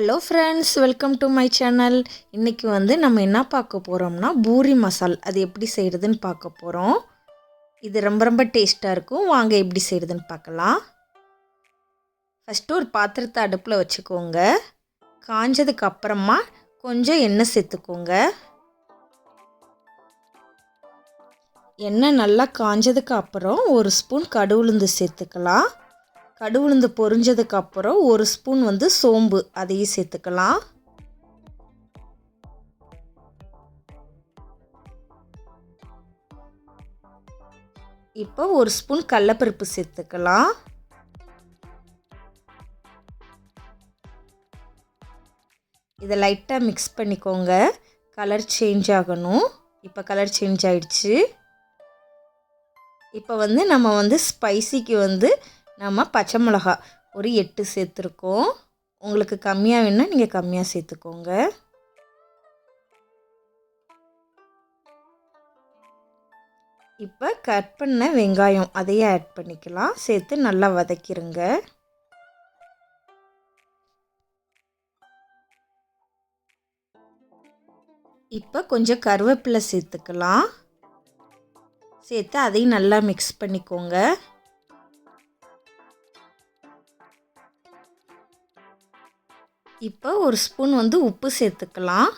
Hello friends welcome to my channel இன்றைக்கி வந்து நம்ம என்ன பார்க்க போகிறோம்னா பூரி மசால். அது எப்படி செய்கிறதுன்னு பார்க்க போகிறோம் இது ரொம்ப ரொம்ப டேஸ்ட்டாக இருக்கும். வாங்க எப்படி செய்கிறதுன்னு பார்க்கலாம். ஃபஸ்ட்டு ஒரு பாத்திரத்தை அடுப்பில் வச்சுக்கோங்க. காஞ்சதுக்கு அப்புறமா கொஞ்சம் எண்ணெய் சேர்த்துக்கோங்க. எண்ணெய் நல்லா காஞ்சதுக்கு அப்புறம் ஒரு ஸ்பூன் கடுவுளுந்து சேர்த்துக்கலாம். கடுவுளுந்து பொரிஞ்சதுக்கு அப்புறம் ஒரு ஸ்பூன் வந்து சோம்பு. அதையும் சேர்த்துக்கலாம். இப்போ ஒரு ஸ்பூன் கடலப்பருப்பு சேர்த்துக்கலாம். இதை லைட்டாக மிக்ஸ் பண்ணிக்கோங்க. கலர் சேஞ்ச் ஆகணும். இப்போ கலர் சேஞ்ச் ஆயிடுச்சு. இப்போ வந்து நம்ம வந்து ஸ்பைசிக்கு வந்து நம்ம பச்சை மிளகா ஒரு எட்டு சேர்த்துருக்கோம். உங்களுக்கு கம்மியாக வேணால் நீங்கள் கம்மியாக சேர்த்துக்கோங்க. இப்போ கட் பண்ண வெங்காயம் அதையே ஆட் பண்ணிக்கலாம். சேர்த்து நல்லா வதக்கிடுங்க இப்போ கொஞ்சம் கருவேப்பிலை சேர்த்துக்கலாம். சேர்த்து அதையும் நல்லா மிக்ஸ் பண்ணிக்கோங்க. இப்போ ஒரு ஸ்பூன் வந்து உப்பு சேர்த்துக்கலாம்.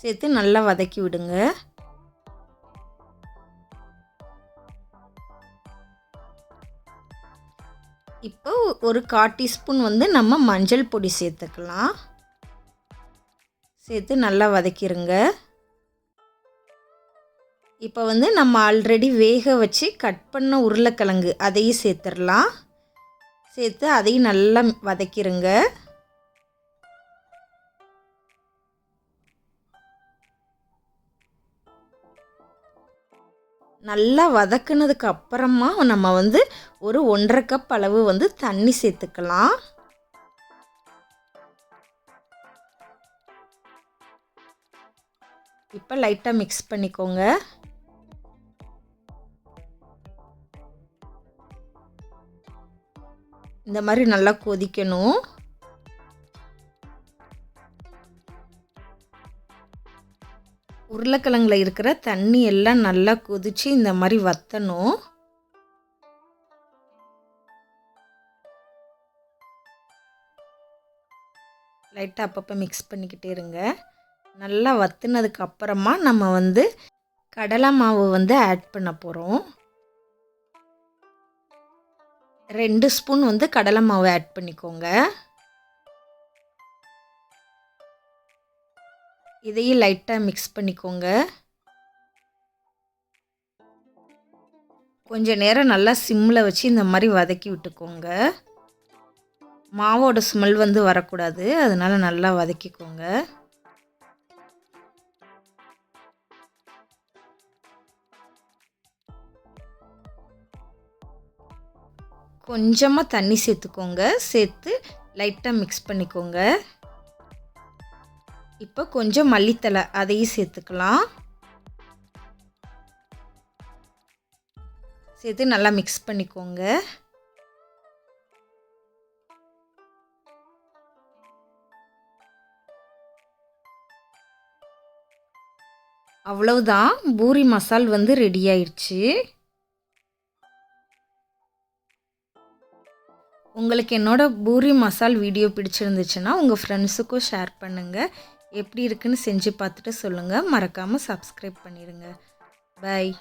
சேர்த்து நல்லா வதக்கி விடுங்க. இப்போ ஒரு கால் டீஸ்பூன் வந்து நம்ம மஞ்சள் பொடி சேர்த்துக்கலாம். சேர்த்து நல்லா வதக்கிடுங்க இப்போ வந்து நம்ம ஆல்ரெடி வேக வச்சு கட் பண்ண உருளைக்கிழங்கு அதையும் சேர்த்துடலாம். சேர்த்து அதையும் நல்லா வதக்கிடுங்க நல்லா வதக்குனதுக்கு அப்புறமா நம்ம வந்து ஒரு ஒன்றரை கப் அளவு வந்து தண்ணி சேர்த்துக்கலாம். இப்போ லைட்டாக மிக்ஸ் பண்ணிக்கோங்க. இந்த மாதிரி நல்லா கொதிக்கணும். உருளைக்கிழங்குல இருக்கிற தண்ணி எல்லாம் நல்லா கொதித்து இந்த மாதிரி வற்றணும் லைட்டாக அப்பப்போ மிக்ஸ் பண்ணிக்கிட்டே இருங்க. நல்லா வத்துனதுக்கு அப்புறமா நம்ம வந்து கடலை மாவு வந்து ஆட் பண்ண போகிறோம் ரெண்டு ஸ்பூன் வந்து கடலை மாவு ஆட் பண்ணிக்கோங்க. இதையும் லைட்டாக மிக்ஸ் பண்ணிக்கோங்க. கொஞ்சம் நேரம் நல்லா சிம்மில் வச்சு இந்த மாதிரி வதக்கி விட்டுக்கோங்க. மாவோட ஸ்மெல் வந்து வரக்கூடாது அதனால் நல்லா வதக்கிக்கோங்க. கொஞ்சமாக தண்ணி சேர்த்துக்கோங்க. சேர்த்து லைட்டாக மிக்ஸ் பண்ணிக்கோங்க. இப்போ கொஞ்சம் மல்லித்தலை அதையும் சேர்த்துக்கலாம். சேர்த்து நல்லா மிக்ஸ் பண்ணிக்கோங்க. அவ்வளவுதான். பூரி மசால் வந்து ரெடி ஆயிடுச்சு. உங்களுக்கு என்னோட பூரி மசால் வீடியோ பிடிச்சிருந்துச்சுன்னா உங்கள் ஃப்ரெண்ட்ஸுக்கும் ஷேர் பண்ணுங்கள் எப்படி இருக்குன்னு செஞ்சு பார்த்துட்டு சொல்லுங்கள் மறக்காமல் சப்ஸ்கிரைப் பண்ணிடுங்க பாய்